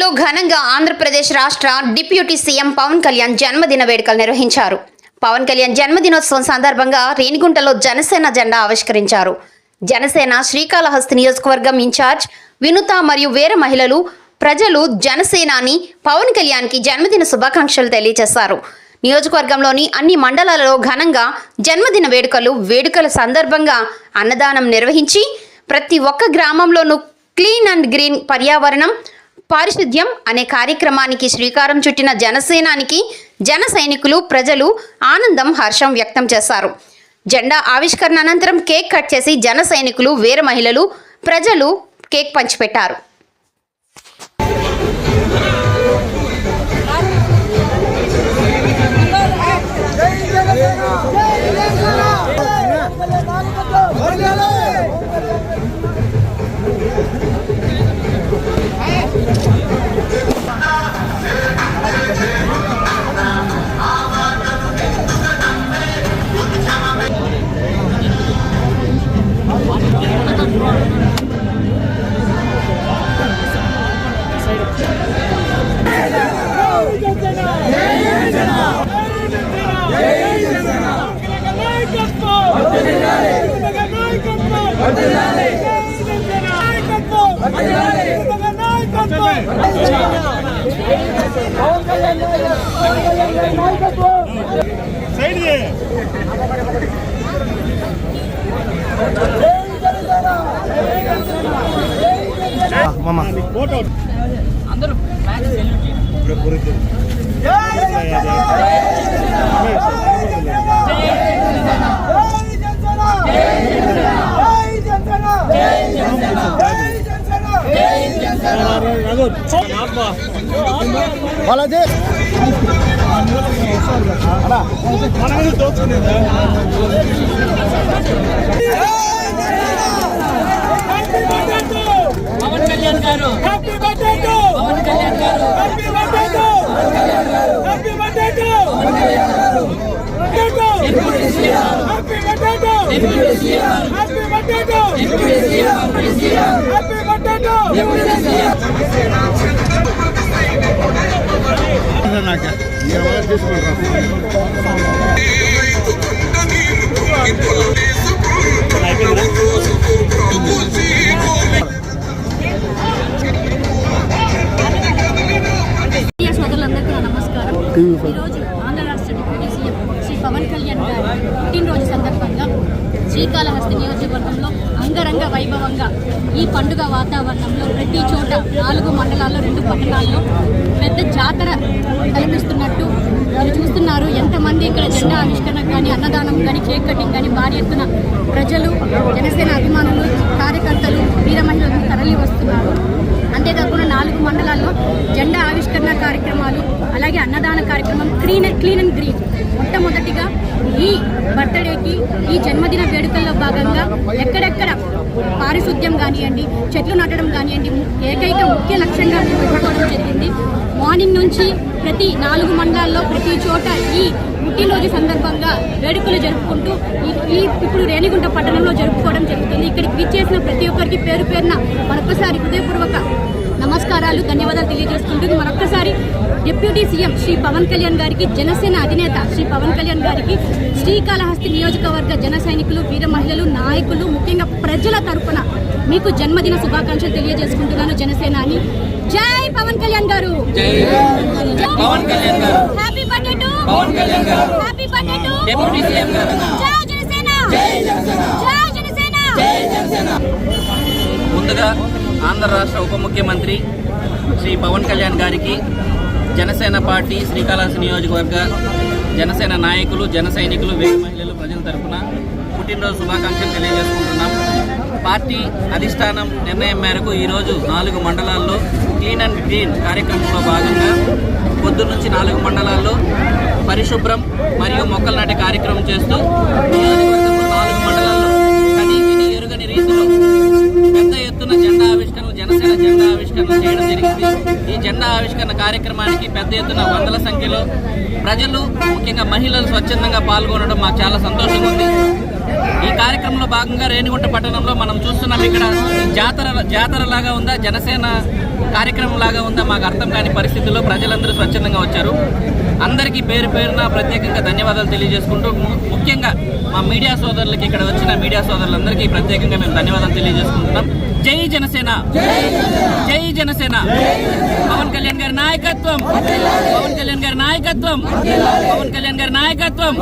రేణిగుంటలో ఘనంగా ఆంధ్రప్రదేశ్ రాష్ట్ర deputy CM Pawan Kalyan జన్మదిన వేడుకలు నిర్వహించారు. పవన్ కళ్యాణ్ జన్మదినోత్సవం సందర్భంగా రేణిగుంటలో జనసేన జెండా ఆవిష్కరించారు. జనసేన శ్రీకాళహస్తి నియోజకవర్గం ఇన్ఛార్జ్ వినుత మరియు వేరే మహిళలు ప్రజలు జనసేనాని పవన్ కళ్యాణ్కి జన్మదిన శుభాకాంక్షలు తెలియజేశారు. నియోజకవర్గంలోని అన్ని మండలాలలో ఘనంగా జన్మదిన వేడుకలు వేడుకల సందర్భంగా అన్నదానం నిర్వహించి ప్రతి ఒక్క గ్రామంలోనూ క్లీన్ అండ్ గ్రీన్ పర్యావరణం పారిశుద్ధ్యం అనే కార్యక్రమానికి శ్రీకారం చుట్టిన జనసేనానికి జన సైనికులు ప్రజలు ఆనందం హర్షం వ్యక్తం చేశారు. జెండా ఆవిష్కరణ అనంతరం కేక్ కట్ చేసి జన సైనికులు వేరే మహిళలు ప్రజలు కేక్ పంచిపెట్టారు. నాయకత్వం అందరూ. వాళ్ళదే మనమే దోచుకునేదా పవన్ కళ్యాణ్ గారు నాకు ఈరోజు ఆంధ్ర రాష్ట్ర డిప్యూటీ సీఎం శ్రీ పవన్ కళ్యాణ్ గారి పుట్టినరోజు సందర్భంగా శ్రీకాళహస్తి నియోజకవర్గంలో అంగరంగ వైభవంగా ఈ పండుగ వాతావరణంలో ప్రతి చోట నాలుగు మండలాల్లో రెండు పట్టణాల్లో పెద్ద జాతర కల్పిస్తున్నట్టు మీరు చూస్తున్నారు. ఎంతమంది ఇక్కడ జెండా ఆవిష్కరణ కానీ అన్నదానం కానీ కేక్ కటింగ్ కానీ భారీ ఎత్తున ప్రజలు జనసేన అభిమానులు కార్యకర్తలు వీర మహిళలు తరలి వస్తున్నారు అంతేకాకుండా నాలుగు మండలాల్లో జెండా ఆవిష్కరణ కార్యక్రమాలు అలాగే అన్నదాన కార్యక్రమం క్లీన్ క్లీన్ అండ్ గ్రీన్. మొట్టమొదటిగా ఈ బర్త్డేకి ఈ జన్మదిన వేడుకల్లో భాగంగా ఎక్కడెక్కడ పారిశుద్ధ్యం కానివ్వండి చెట్లు నాటడం కానివ్వండి ఏకైక ముఖ్య లక్ష్యంగా మేము పెట్టుకోవడం జరిగింది. మార్నింగ్ నుంచి ప్రతి నాలుగు మండలాల్లో ప్రతి చోట ఈ పుట్టినరోజు సందర్భంగా వేడుకలు జరుపుకుంటూ ఈ ఈ ఇప్పుడు రేణిగుంట పట్టణంలో జరుపుకోవడం జరుగుతుంది. ఇక్కడికి విచ్చేసిన ప్రతి ఒక్కరికి పేరు పేరున మరొకసారి హృదయపూర్వక నమస్కారాలు ధన్యవాదాలు తెలియజేసుకుంటుంది. మరొక్కసారి డిప్యూటీ సీఎం శ్రీ పవన్ కళ్యాణ్ గారికి జనసేన అధినేత శ్రీ పవన్ కళ్యాణ్ గారికి శ్రీకాళహస్తి నియోజకవర్గ జన సైనికులు వీర మహిళలు నాయకులు ముఖ్యంగా ప్రజల తరపున మీకు జన్మదిన శుభాకాంక్షలు తెలియజేసుకుంటున్నాను జనసేన అని. జై Pawan Kalyan garu! Happy birthday to happy birthday to జై జనసేన. జై జనసేన. ముందుగా ఆంధ్ర రాష్ట్ర ఉప ముఖ్యమంత్రి శ్రీ పవన్ కళ్యాణ్ గారికి జనసేన పార్టీ శ్రీకాళహస్తి నియోజకవర్గ జనసేన నాయకులు జన సైనికులు వేరే మహిళలు ప్రజల తరఫున పుట్టినరోజు శుభాకాంక్షలు తెలియజేసుకుంటున్నాం. పార్టీ అధిష్టానం నిర్ణయం మేరకు ఈరోజు నాలుగు మండలాల్లో క్లీన్ అండ్ గ్రీన్ కార్యక్రమంలో భాగంగా పొద్దు నుంచి నాలుగు మండలాల్లో పరిశుభ్రం మరియు మొక్కలు నాటే కార్యక్రమం చేస్తూ నియోజకవర్గంలో నాలుగు మండలాల్లో కనీ విని ఎరుగని రీతిలో పెద్ద ఎత్తున జెండా ఆవిష్కరణ జనసేన జెండా ఆవిష్కరణ చేయడం జరిగింది ఈ జెండా ఆవిష్కరణ కార్యక్రమానికి పెద్ద ఎత్తున వందల సంఖ్యలో ప్రజలు ముఖ్యంగా మహిళలు స్వచ్ఛందంగా పాల్గొనడం మాకు చాలా సంతోషంగా ఉంది ఈ కార్యక్రమంలో భాగంగా రేణిగుంట పట్టణంలో మనం చూస్తున్నాం ఇక్కడ జాతర జాతర లాగా ఉందా జనసేన కార్యక్రమం లాగా ఉందా మాకు అర్థం కాని పరిస్థితుల్లో ప్రజలందరూ స్వచ్ఛందంగా వచ్చారు. అందరికీ పేరు పేరున ప్రత్యేకంగా ధన్యవాదాలు తెలియజేసుకుంటూ ము- ముఖ్యంగా మా మీడియా సోదరులకి ఇక్కడ వచ్చిన మీడియా సోదరులందరికీ ప్రత్యేకంగా మేము ధన్యవాదాలు తెలియజేసుకుంటున్నాం. జై జనసేన! జై జనసేన! పవన్ కళ్యాణ్ గారి నాయకత్వం! పవన్ కళ్యాణ్ గారి నాయకత్వం! పవన్ కళ్యాణ్ గారి నాయకత్వం!